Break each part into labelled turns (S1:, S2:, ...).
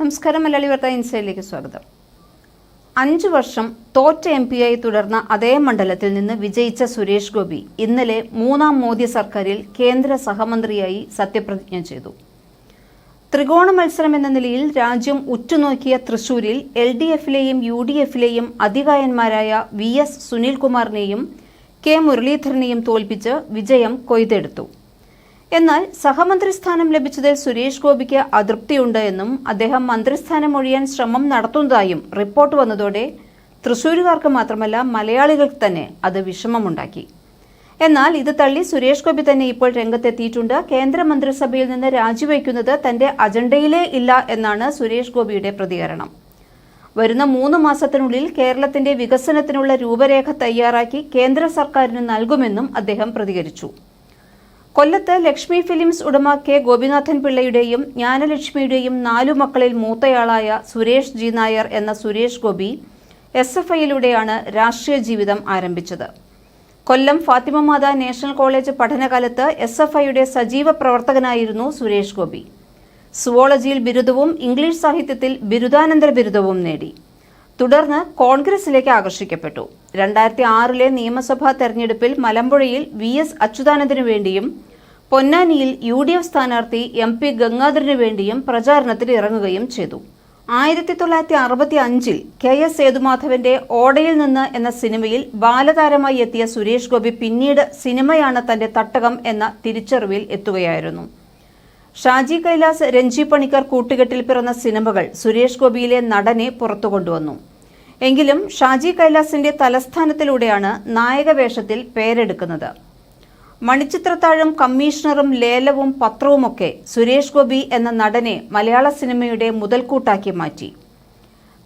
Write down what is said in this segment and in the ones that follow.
S1: നമസ്കാരം മലയാളി വാർത്ത ഇൻസൈഡിലേക്ക് സ്വാഗതം. അഞ്ച് വർഷം തോറ്റ എം പിയായി തുടർന്ന അതേ മണ്ഡലത്തിൽ നിന്ന് വിജയിച്ച സുരേഷ് ഗോപി ഇന്നലെ മൂന്നാം മോദി സർക്കാരിൽ കേന്ദ്ര സഹമന്ത്രിയായി സത്യപ്രതിജ്ഞ ചെയ്തു. ത്രികോണ മത്സരം എന്ന നിലയിൽ രാജ്യം ഉറ്റുനോക്കിയ തൃശൂരിൽ എൽ ഡി എഫിലെയും യു ഡി എഫിലെയും അധികായന്മാരായ വി എസ് സുനിൽകുമാറിനെയും കെ മുരളീധരനെയും തോൽപ്പിച്ച് വിജയം കൊയ്തെടുത്തു. എന്നാൽ സഹമന്ത്രി സ്ഥാനം ലഭിച്ചതിൽ സുരേഷ് ഗോപിക്ക് അതൃപ്തിയുണ്ട് എന്നും അദ്ദേഹം മന്ത്രിസ്ഥാനം ഒഴിയാൻ ശ്രമം നടത്തുന്നതായും റിപ്പോർട്ട് വന്നതോടെ തൃശൂരുകാർക്ക് മാത്രമല്ല മലയാളികൾക്ക് തന്നെ അത് വിഷമമുണ്ടാക്കി. എന്നാൽ ഇത് തള്ളി സുരേഷ് ഗോപി തന്നെ ഇപ്പോൾ രംഗത്തെത്തിയിട്ടുണ്ട്. കേന്ദ്ര മന്ത്രിസഭയിൽ നിന്ന് രാജിവെക്കുന്നത് തന്റെ അജണ്ടയിലേ ഇല്ല എന്നാണ് സുരേഷ് ഗോപിയുടെ പ്രതികരണം. വരുന്ന മൂന്ന് മാസത്തിനുള്ളിൽ കേരളത്തിന്റെ വികസനത്തിനുള്ള രൂപരേഖ തയ്യാറാക്കി കേന്ദ്ര സർക്കാരിന് നൽകുമെന്നും അദ്ദേഹം പ്രതികരിച്ചു. കൊല്ലത്ത് ലക്ഷ്മി ഫിലിംസ് ഉടമ കെ ഗോപിനാഥൻ പിള്ളയുടെയും ജ്ഞാനലക്ഷ്മിയുടെയും നാലു മക്കളിൽ മൂത്തയാളായ സുരേഷ് ജി നായർ എന്ന സുരേഷ് ഗോപി എസ് എഫ് ഐയിലൂടെയാണ് രാഷ്ട്രീയ ജീവിതം ആരംഭിച്ചത്. കൊല്ലം ഫാത്തിമ മാത നാഷണൽ കോളേജ് പഠനകാലത്ത് എസ് എഫ് ഐയുടെ സജീവ പ്രവർത്തകനായിരുന്നു സുരേഷ് ഗോപി. സുവോളജിയിൽ ബിരുദവും ഇംഗ്ലീഷ് സാഹിത്യത്തിൽ ബിരുദാനന്തര ബിരുദവും നേടി. തുടർന്ന് കോൺഗ്രസിലേക്ക് ആകർഷിക്കപ്പെട്ടു. രണ്ടായിരത്തി ആറിലെ നിയമസഭാ തെരഞ്ഞെടുപ്പിൽ മലമ്പുഴയിൽ വി എസ് അച്യുതാനന്ദനു വേണ്ടിയും പൊന്നാനിയിൽ യു ഡി എഫ് സ്ഥാനാർത്ഥി എം പി ഗംഗാധരനു വേണ്ടിയും പ്രചാരണത്തിൽ ഇറങ്ങുകയും ചെയ്തു. ആയിരത്തി തൊള്ളായിരത്തി അറുപത്തി അഞ്ചിൽ കെ എസ് സേതുമാധവന്റെ ഓടയിൽ നിന്ന് എന്ന സിനിമയിൽ ബാലതാരമായി എത്തിയ സുരേഷ് ഗോപി പിന്നീട് സിനിമയാണ് തന്റെ തട്ടകം എന്ന തിരിച്ചറിവിൽ എത്തുകയായിരുന്നു. ഷാജി കൈലാസ് രഞ്ജി പണിക്കർ കൂട്ടുകെട്ടിൽ പിറന്ന സിനിമകൾ സുരേഷ് ഗോപിയിലെ നടനെ പുറത്തു കൊണ്ടുവന്നു. എങ്കിലും ഷാജി കൈലാസിന്റെ തലസ്ഥാനത്തിലൂടെയാണ് നായക വേഷത്തിൽ പേരെടുക്കുന്നത്. മണിച്ചിത്രത്താഴം കമ്മീഷണറും ലേലവും പത്രവുമൊക്കെ സുരേഷ് ഗോപി എന്ന നടനെ മലയാള സിനിമയുടെ മുതൽക്കൂട്ടാക്കി മാറ്റി.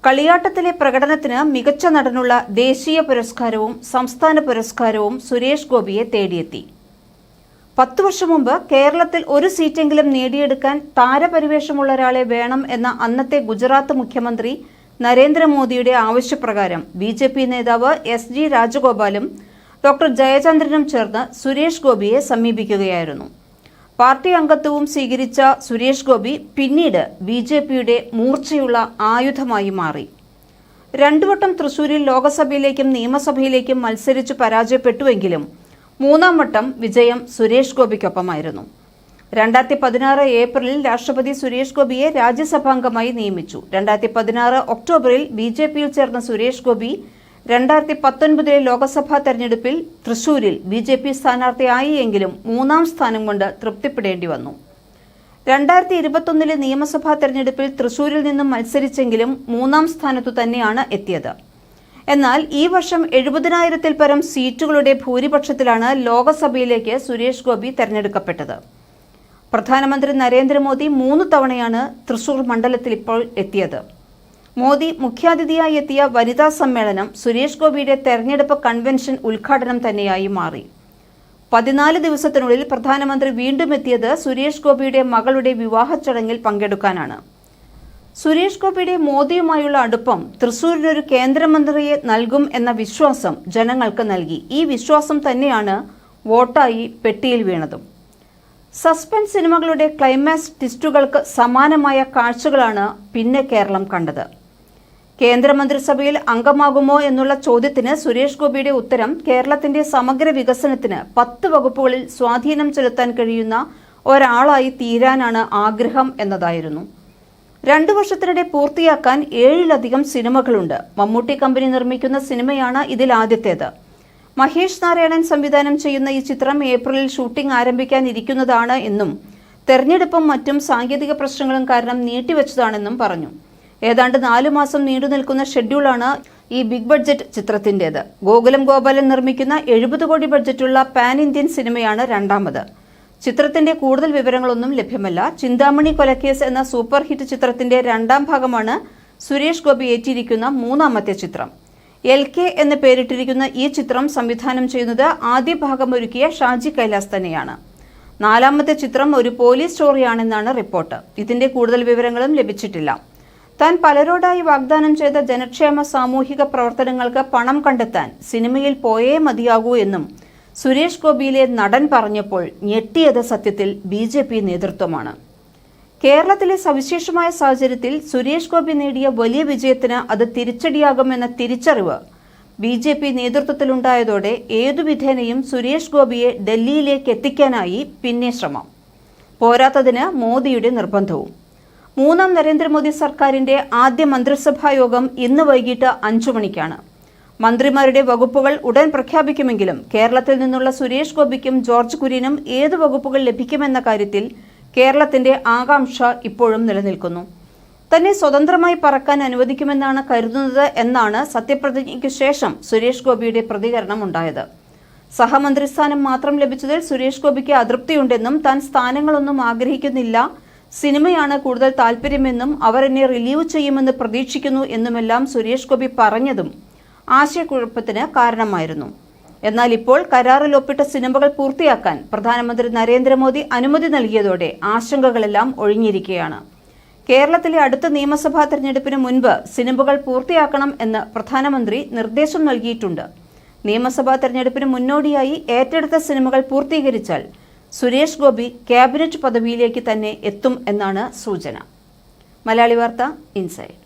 S1: കളിയാട്ടത്തിലെ പ്രകടനത്തിന് മികച്ച നടനുള്ള ദേശീയ പുരസ്കാരവും സംസ്ഥാന പുരസ്കാരവും സുരേഷ് ഗോപിയെ തേടിയെത്തി. പത്തു വർഷം മുമ്പ് കേരളത്തിൽ ഒരു സീറ്റെങ്കിലും നേടിയെടുക്കാൻ താരപരിവേഷമുള്ള ഒരാളെ വേണം എന്ന അന്നത്തെ ഗുജറാത്ത് മുഖ്യമന്ത്രി നരേന്ദ്രമോദിയുടെ ആവശ്യപ്രകാരം ബി നേതാവ് എസ് രാജഗോപാലും ഡോക്ടർ ജയചന്ദ്രനും ചേർന്ന് സുരേഷ് ഗോപിയെ സമീപിക്കുകയായിരുന്നു. പാർട്ടി അംഗത്വവും സ്വീകരിച്ച സുരേഷ് ഗോപി പിന്നീട് ബി ജെ പിയുടെ മൂർച്ചയുള്ള ആയുധമായി മാറി. രണ്ടുവട്ടം തൃശൂരിൽ ലോക്സഭയിലേക്കും നിയമസഭയിലേക്കും മത്സരിച്ചു പരാജയപ്പെട്ടുവെങ്കിലും മൂന്നാം വട്ടം വിജയം സുരേഷ് ഗോപിക്കൊപ്പമായിരുന്നു. രണ്ടായിരത്തി പതിനാറ് ഏപ്രിലിൽ രാഷ്ട്രപതി സുരേഷ് ഗോപിയെ രാജ്യസഭാംഗമായി നിയമിച്ചു. രണ്ടായിരത്തി പതിനാറ് ഒക്ടോബറിൽ ബി ജെ പിയിൽ ചേർന്ന സുരേഷ് ഗോപി രണ്ടായിരത്തി പത്തൊൻപതിലെ ലോക്സഭാ തെരഞ്ഞെടുപ്പിൽ തൃശൂരിൽ ബി ജെ പി സ്ഥാനാർത്ഥിയായി എങ്കിലും മൂന്നാം സ്ഥാനം കൊണ്ട് തൃപ്തിപ്പെടേണ്ടി വന്നു. രണ്ടായിരത്തി ഇരുപത്തൊന്നിലെ നിയമസഭാ തെരഞ്ഞെടുപ്പിൽ തൃശൂരിൽ നിന്നും മത്സരിച്ചെങ്കിലും മൂന്നാം സ്ഥാനത്തു തന്നെയാണ് എത്തിയത്. എന്നാൽ ഈ വർഷം എഴുപതിനായിരത്തിൽ പരം സീറ്റുകളുടെ ഭൂരിപക്ഷത്തിലാണ് ലോക്സഭയിലേക്ക് സുരേഷ് ഗോപി തെരഞ്ഞെടുക്കപ്പെട്ടത്. പ്രധാനമന്ത്രി നരേന്ദ്രമോദി മൂന്ന് തവണയാണ് തൃശൂർ മണ്ഡലത്തിൽ ഇപ്പോൾ എത്തിയത്. മോദി മുഖ്യാതിഥിയായി എത്തിയ വനിതാ സമ്മേളനം സുരേഷ് ഗോപിയുടെ തെരഞ്ഞെടുപ്പ് കൺവെൻഷൻ ഉദ്ഘാടനം തന്നെയായി മാറി. പതിനാല് ദിവസത്തിനുള്ളിൽ പ്രധാനമന്ത്രി വീണ്ടും എത്തിയത് സുരേഷ് ഗോപിയുടെ മകളുടെ വിവാഹ ചടങ്ങിൽ പങ്കെടുക്കാനാണ്. സുരേഷ് ഗോപിയുടെ മോദിയുമായുള്ള അടുപ്പം തൃശൂരിനൊരു കേന്ദ്രമന്ത്രിയെ നൽകും എന്ന വിശ്വാസം ജനങ്ങൾക്ക് നൽകി. ഈ വിശ്വാസം തന്നെയാണ് വോട്ടായി പെട്ടിയിൽ വീണതും. സസ്പെൻസ് സിനിമകളുടെ ക്ലൈമാക്സ് ട്വിസ്റ്റുകൾക്ക് സമാനമായ കാഴ്ചകളാണ് പിന്നെ കേരളം കണ്ടത്. കേന്ദ്രമന്ത്രിസഭയിൽ അംഗമാകുമോ എന്നുള്ള ചോദ്യത്തിന് സുരേഷ് ഗോപിയുടെ ഉത്തരം കേരളത്തിന്റെ സമഗ്ര വികസനത്തിന് പത്ത് വകുപ്പുകളിൽ സ്വാധീനം ചെലുത്താൻ കഴിയുന്ന ഒരാളായി തീരാനാണ് ആഗ്രഹം എന്നതായിരുന്നു. രണ്ടു വർഷത്തിനിടെ പൂർത്തിയാക്കാൻ ഏഴിലധികം സിനിമകളുണ്ട്. മമ്മൂട്ടി കമ്പനി നിർമ്മിക്കുന്ന സിനിമയാണ് ഇതിൽ ആദ്യത്തേത്. മഹേഷ് നാരായണൻ സംവിധാനം ചെയ്യുന്ന ഈ ചിത്രം ഏപ്രിലിൽ ഷൂട്ടിംഗ് ആരംഭിക്കാനിരിക്കുന്നതാണ് എന്നും തെരഞ്ഞെടുപ്പും മറ്റും സാങ്കേതിക പ്രശ്നങ്ങളും കാരണം നീട്ടിവെച്ചതാണെന്നും പറഞ്ഞു. ഏതാണ്ട് നാലു മാസം നീണ്ടു നിൽക്കുന്ന ഷെഡ്യൂളാണ് ഈ ബിഗ് ബഡ്ജറ്റ് ചിത്രത്തിന്റേത് ഗോകുലം ഗോപാലൻ നിർമ്മിക്കുന്ന എഴുപത് കോടി ബഡ്ജറ്റുള്ള പാൻ ഇന്ത്യൻ സിനിമയാണ് രണ്ടാമത്. ചിത്രത്തിന്റെ കൂടുതൽ വിവരങ്ങളൊന്നും ലഭ്യമല്ല. ചിന്താമണി കൊലക്കേസ് എന്ന സൂപ്പർ ഹിറ്റ് ചിത്രത്തിന്റെ രണ്ടാം ഭാഗമാണ് സുരേഷ് ഗോപി ഏറ്റിരിക്കുന്ന മൂന്നാമത്തെ ചിത്രം. എൽ കെ എന്ന് പേരിട്ടിരിക്കുന്ന ഈ ചിത്രം സംവിധാനം ചെയ്യുന്നത് ആദ്യ ഭാഗം ഒരുക്കിയ ഷാജി കൈലാസ് തന്നെയാണ്. നാലാമത്തെ ചിത്രം ഒരു പോലീസ് സ്റ്റോറിയാണെന്നാണ് റിപ്പോർട്ട്. ഇതിന്റെ കൂടുതൽ വിവരങ്ങളും ലഭിച്ചിട്ടില്ല. താൻ പലരോടായി വാഗ്ദാനം ചെയ്ത ജനക്ഷേമ സാമൂഹിക പ്രവർത്തനങ്ങൾക്ക് പണം കണ്ടെത്താൻ സിനിമയിൽ പോയേ മതിയാകൂ എന്നും സുരേഷ് ഗോപിയിലെ നടൻ പറഞ്ഞപ്പോൾ ഞെട്ടിയത് സത്യത്തിൽ ബി ജെ പി നേതൃത്വമാണ്. കേരളത്തിലെ സവിശേഷമായ സാഹചര്യത്തിൽ സുരേഷ് ഗോപി നേടിയ വലിയ വിജയത്തിന് അത് തിരിച്ചടിയാകുമെന്ന തിരിച്ചറിവ് ബി ജെ പി നേതൃത്വത്തിലുണ്ടായതോടെ ഏതു വിധേനയും സുരേഷ് ഗോപിയെ ഡൽഹിയിലേക്ക് എത്തിക്കാനായി പിന്നെ ശ്രമം. പോരാത്തതിന് മോദിയുടെ നിർബന്ധവും. മൂന്നാം നരേന്ദ്രമോദി സർക്കാരിന്റെ ആദ്യ മന്ത്രിസഭാ യോഗം ഇന്ന് വൈകിട്ട് അഞ്ചു മണിക്കാണ്. മന്ത്രിമാരുടെ വകുപ്പുകൾ ഉടൻ പ്രഖ്യാപിക്കുമെങ്കിലും കേരളത്തിൽ നിന്നുള്ള സുരേഷ് ഗോപിക്കും ജോർജ് കുര്യനും ഏത് വകുപ്പുകൾ ലഭിക്കുമെന്ന കാര്യത്തിൽ കേരളത്തിന്റെ ആകാംക്ഷ ഇപ്പോഴും നിലനിൽക്കുന്നു. തന്നെ സ്വതന്ത്രമായി പറക്കാൻ അനുവദിക്കുമെന്നാണ് കരുതുന്നത് എന്നാണ് സത്യപ്രതിജ്ഞയ്ക്ക് ശേഷം സുരേഷ് ഗോപിയുടെ പ്രതികരണം ഉണ്ടായത്. സഹമന്ത്രിസ്ഥാനം മാത്രം ലഭിച്ചതിൽ സുരേഷ് ഗോപിക്ക് അതൃപ്തിയുണ്ടെന്നും താൻ സ്ഥാനങ്ങളൊന്നും ആഗ്രഹിക്കുന്നില്ല സിനിമയാണ് കൂടുതൽ താല്പര്യമെന്നും അവർ എന്നെ റിലീവ് ചെയ്യുമെന്ന് പ്രതീക്ഷിക്കുന്നു എന്നുമെല്ലാം സുരേഷ് ഗോപി പറഞ്ഞതും ആശയക്കുഴപ്പത്തിന് കാരണമായിരുന്നു. എന്നാൽ ഇപ്പോൾ കരാറിൽ ഒപ്പിട്ട സിനിമകൾ പൂർത്തിയാക്കാൻ പ്രധാനമന്ത്രി നരേന്ദ്രമോദി അനുമതി നൽകിയതോടെ ആശങ്കകളെല്ലാം ഒഴിഞ്ഞിരിക്കുകയാണ്. കേരളത്തിലെ അടുത്ത നിയമസഭാ തെരഞ്ഞെടുപ്പിന് മുൻപ് സിനിമകൾ പൂർത്തിയാക്കണം എന്ന് പ്രധാനമന്ത്രി നിർദ്ദേശം നൽകിയിട്ടുണ്ട്. നിയമസഭാ തെരഞ്ഞെടുപ്പിന് മുന്നോടിയായി ഏറ്റെടുത്ത സിനിമകൾ പൂർത്തീകരിച്ചാൽ സുരേഷ് ഗോപി ക്യാബിനറ്റ് പദവിയിലേക്ക് തന്നെ എത്തും എന്നാണ് സൂചന. മലയാളി വാർത്ത ഇൻസൈഡ്.